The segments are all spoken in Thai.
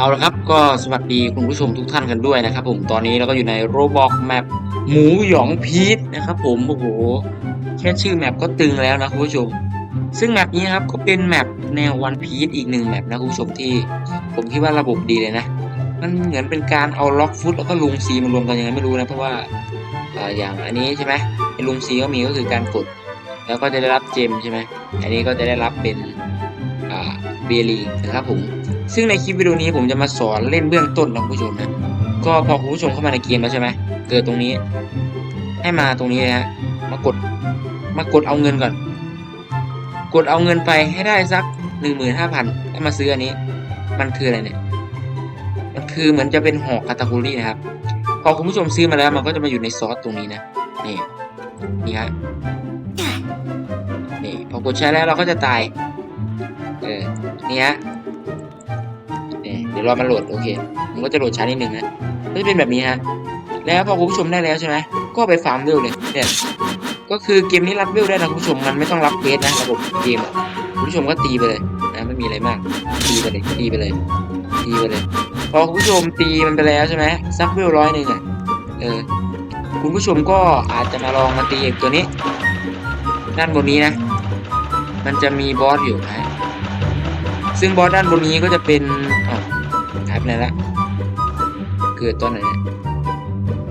เอาละครับก็สวัสดีคุณผู้ชมทุกท่านกันด้วยนะครับ ผมตอนนี้เราก็อยู่ในโรบอกแมปหมูหยองพีทนะครับ ผมโอ้โหแค่ชื่อแมปก็ตึงแล้วนะคุณผู้ชม ซึ่งแมปนี้ครับก็เป็นแมปแนววันพีทอีกหนึ่งแมปนะคุณผู้ชมที่ ผมคิดว่าระบบดีเลยนะ มันเหมือนเป็นการเอาล็อกฟุตแล้วก็ลุงซีมารวมกันยังไงไม่รู้นะเพราะว่าอย่างอันนี้ใช่ไหมไอ้ลุงซีก็มีก็คือการกด แล้วก็จะได้รับเจมใช่ไหมอันนี้ก็จะได้รับเป็นเบลีนะครับผม ซึ่งในคลิปวิดีโอนี้ผมจะมาสอนเล่นเบื้องต้นนะคุณผู้ชมนะ ก็พอคุณผู้ชมเข้ามาในเกมแล้วใช่ไหมเกิดตรงนี้ ให้มาตรงนี้นะฮะ มากด มากดเอาเงินก่อน กดเอาเงินไปให้ได้สักหนึ่งหมื่นห้าพันแล้วมาซื้ออันนี้ มันคืออะไรเนี่ย มันคือเหมือนจะเป็นหอกคาตาคุรี่นะครับ พอคุณผู้ชมซื้อมาแล้วมันก็จะมาอยู่ในซอสตรงนี้นะ นี่ นี่ฮะ นี่ พอกดใช้แล้วเราก็จะตาย เออ นี่ฮะ ดี๋ยวรอมันโหลดโอเค มันก็จะโหลดช้านิดนึงนะก็จะเป็นแบบนี้ฮะแล้วพอคุณผู้ชมได้แล้วใช่ไหมก็ไปฟาร์มเวลเลยเนี่ยก็คือเกมนี้รับเวลได้นะคุณผู้ชมมันไม่ต้องรับเควสนะระบบเกมอะคุณผู้ชมก็ตีไปเลยนะไม่มีอะไรมาก ตีไปเลยตีไปเลยตีไปเลย พอคุณผู้ชมตีมันไปแล้วใช่ไหมสักเวลร้อยหนึ่งอะเออคุณผู้ชมก็อาจจะมาลองมาตีอีกตัวนี้ ด้านบนนี้นะ มันจะมีบอสอยู่นะซึ่งบอสด้านบนนี้ก็จะเป็นอ๋อ ไปไหนละเกิดตอนไหน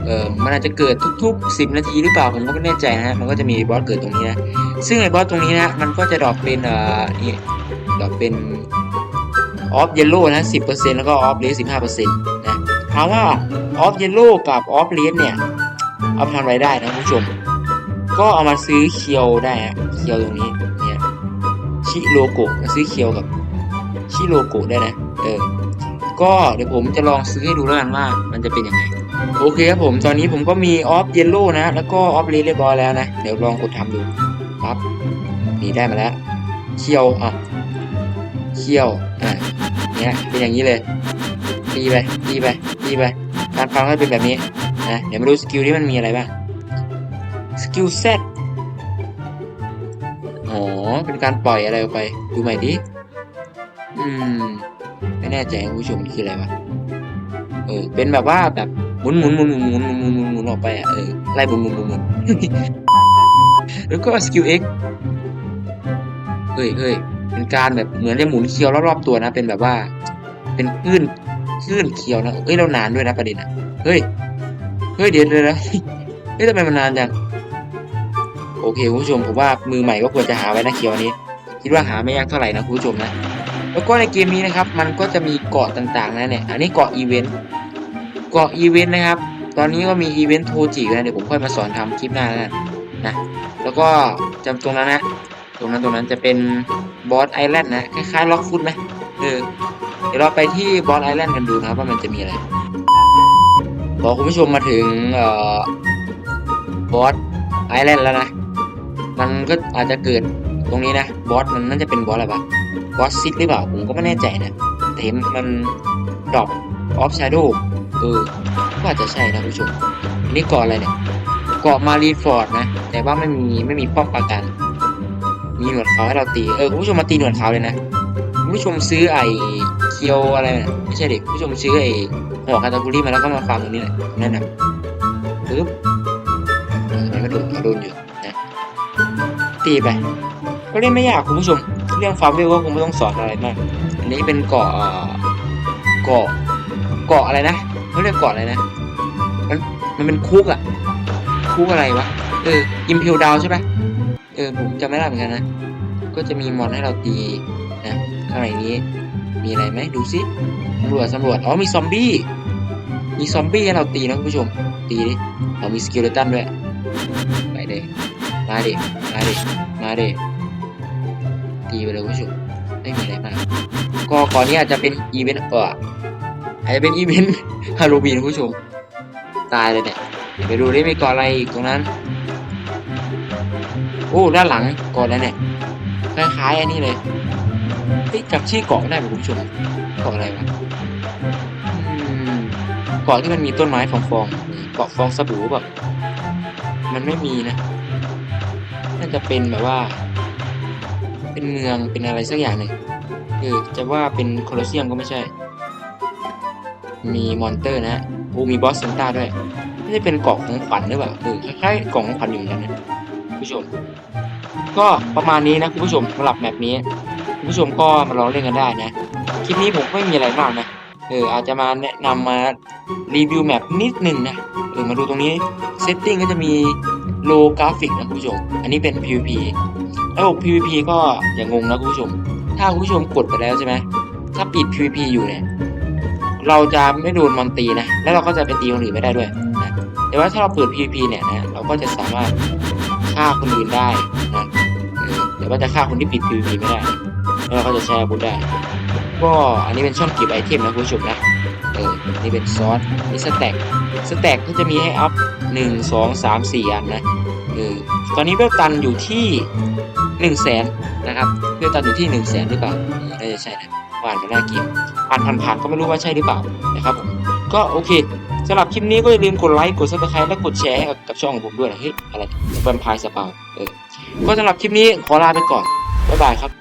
เออมันอาจจะเกิดทุกๆสิบนาทีหรือเปล่าผมก็ไม่แน่ใจนะฮะมันก็จะมีบอสเกิดตรงนี้นะซึ่งไอ้บอสตรงนี้นะมันก็จะดรอปเป็นเอ่อนี่ดรอปเป็นออฟเยลโล่นะสิบเปอร์เซ็นแล้วก็ออฟเลสสิบห้าเปอร์เซ็นต์นะถามว่าออฟเยลโล่กับออฟเลสเนี่ยเอาทำอะไรได้นะคุณผู้ชม ก็เอามาซื้อเคียวได้ฮะเคียวตรงนี้เนี่ยชิโลโกะมาซื้อเคียวกับชิโลโกะได้นะเออ ก็เดี๋ยวผมจะลองซื้อให้ดูแล้วกันว่า มันจะเป็นยังไง โอเคครับผมตอนนี้ผมก็มีออฟเยลโล่นะ แล้วก็ออฟเลเรียบร้อยแล้วนะ เดี๋ยวลองกดทำดูครับนี่ได้มาแล้วเคี่ยวอะเคี่ยวอะเนี่ยเป็นอย่างนี้เลยตีไปตีไปตีไปการฟังก็เป็นแบบนี้นะเดี๋ยวมาดูสกิลที่มันมีอะไรบ้างสกิลเซตอ๋อเป็นการปล่อยอะไรออกไป ดูใหม่ดิอืม ไม่แน่ใจคุณผู้ชมคืออะไรวะเออ เป็นแบบว่าแบบหมุนหมุนหมุนหมุนหมุนหมุนหมุนหมุนหมุนออกไปอะเออไล่หมุนหมุนหมุนหมุนแล้วก็สกิล X เฮ้ยเฮ้ยเป็นการแบบเหมือนจะหมุนเคียวรอบๆตัวนะ เป็นแบบว่า เป็นคลื่นคลื่นเคียวนะเอ้ยเรานานด้วยนะประเด็นอะเฮ้ยเฮ้ยเดี๋ยวเดี๋ยนะเฮ้ยทำไมมันนานจังโอเคคุณผู้ชมผมว่ามือใหม่ก็ควรจะหาไว้นะเคียวนี้ คิดว่าหาไม่ยากเท่าไหร่นะคุณผู้ชมนะ แล้วก็ในเกมนี้นะครับ มันก็จะมีเกาะต่างๆนะเนี่ย อันนี้เกาะอีเวนต์เกาะอีเวนต์นะครับ ตอนนี้ก็มีอีเวนต์โทจินะเดี๋ยวผมค่อยมาสอนทำคลิปหน้าแล้วกันนะ แล้วก็จำตรงนั้นนะ ตรงนั้นตรงนั้นจะเป็นบอสไอแลนด์นะคล้ายๆล็อกฟุตไหมเออเดี๋ยวเราไปที่บอสไอแลนด์กันดูนะครับว่ามันจะมีอะไรพอคุณผู้ชมมาถึงเอ่อบอสไอแลนด์แล้วนะ มันก็อาจจะเกิดตรงนี้นะ บอสมันน่าจะเป็นบอสอะไรปะ บอสซิกหรือเปล่า ผมก็ไม่แน่ใจนะแต่เห็นมันดรอปออฟชาโดเออก็อาจจะใช่นะคุณผู้ชมอันนี้เกาะอะไรเนี่ยเกาะมารีฟอร์ดนะ แต่ว่าไม่มีไม่มีป้อมปราการมีหนวดขาวให้เราตี เออคุณผู้ชมมาตีหนวดขาวเลยนะคุณผู้ชมซื้อไอเคียวอะไรนะไม่ใช่เด็กผู้ชมซื้อไอหัวคาตาคุรีมาแล้วก็มาฟังตรงนี้แหละนั่นนะปึ๊บเออนี่ก็โดนโดนอยู่นะตีไปก็เล่นไม่ยากคุณผู้ชม เรื่องฟาร์มเวลก็คงไม่ต้องสอนอะไรมาก อันนี้เป็นเกาะเกาะเกาะอะไรนะเขาเรียกเกาะอะไรนะ มันมันเป็นคุกอะคุกอะไรวะ เอออิมพิวดาวใช่ไหมเออผมจำไม่ได้เหมือนกันนะ ก็จะมีมอนให้เราตีนะข้างในนี้ มีอะไรไหมดูสิสำรวจสำรวจอ๋อมีซอมบี้มีซอมบี้ให้เราตีนะคุณผู้ชม ตีดิเรามีสกิลเลตันด้วยไปเด้มาเดิมาเดิมาเดิีไปเลยคุณผู้ชมไม่มีอะไรมากก็ก่อนนี้อาจจะเป็นอีเวนต์เอออาจจะเป็นอีเวนต์ฮาโลวีนคุณผู้ชมตายเลยเนี่ยไปดูได้มีเกาะอะไรอีกตรงนั้นโอ้ด้านหลังเกาะอะไรเนี่ยคล้ายๆอันนี้เลยเฮ้ยจำชื่อเกาะไม่ได้ไหมคุณผู้ชมเกาะอะไรวะอืมเกาะที่มันมีต้นไม้ฟองๆเกาะฟองสบู่แบบมันไม่มีนะน่าจะเป็นแบบว่า เป็นเมืองเป็นอะไรสักอย่างหนึ่งเออจะว่าเป็นโคลอสเซียมก็ไม่ใช่ มีมอนเตอร์นะโอ้มีบอสเซนต้าด้วยไม่ได้เป็นเกาะของขวัญหรือเปล่าเออคล้ายๆกล่องของขวัญอยู่เหมือนกันนะคุณผู้ชม ก็ประมาณนี้นะคุณผู้ชมสำหรับแมปนี้คุณผู้ชมก็มาลองเล่นกันได้นะคลิปนี้ผมไม่มีอะไรมากนะเอออาจจะมาแนะนำมารีวิวแมปนิดนึงนะเออมาดูตรงนี้เซตติ้งก็จะมีโลกราฟิกนะคุณผู้ชม อันนี้เป็น PVP ระบบ PVP ก็อย่างงงนะคุณผู้ชม ถ้าคุณผู้ชมกดไปแล้วใช่ไหมถ้าปิด PVP อยู่เนี่ย เราจะไม่โดนมอนตีนะ แล้วเราก็จะไปตีคนอื่นไม่ได้ด้วยนะแต่ว่าถ้าเราเปิด PVP เนี่ยนะ เราก็จะสามารถฆ่าคนอื่นได้นะเออแต่ว่าจะฆ่าคนที่ปิด PVP ไม่ได้แล้วเราก็จะใช้อาวุธได้ ก็อันนี้เป็นช่องเก็บไอเทมนะคุณผู้ชมนะ เออ นี่เป็นซอสนี่สแต็ก สแต็กก็จะมีให้อัพหนึ่งสองสามสี่อันนะเออตอนนี้เวลตันอยู่ที่ หนึ่งแสนนะครับเพื่อตอนอยู่ที่หนึ่งแสนหรือเปล่าน่าจะใช่นะผ่านมาหน้าเกมอ่านผ่านๆก็ไม่รู้ว่าใช่หรือเปล่านะครับผมก็โอเคสำหรับคลิปนี้ก็อย่าลืมกดไลค์กดซับสไครต์และกดแชร์กับช่องของผมด้วยนะเฮ้ยอะไรแวมไพร์สปาวเออก็สำหรับคลิปนี้ขอลาไปก่อนบ๊ายบายครับ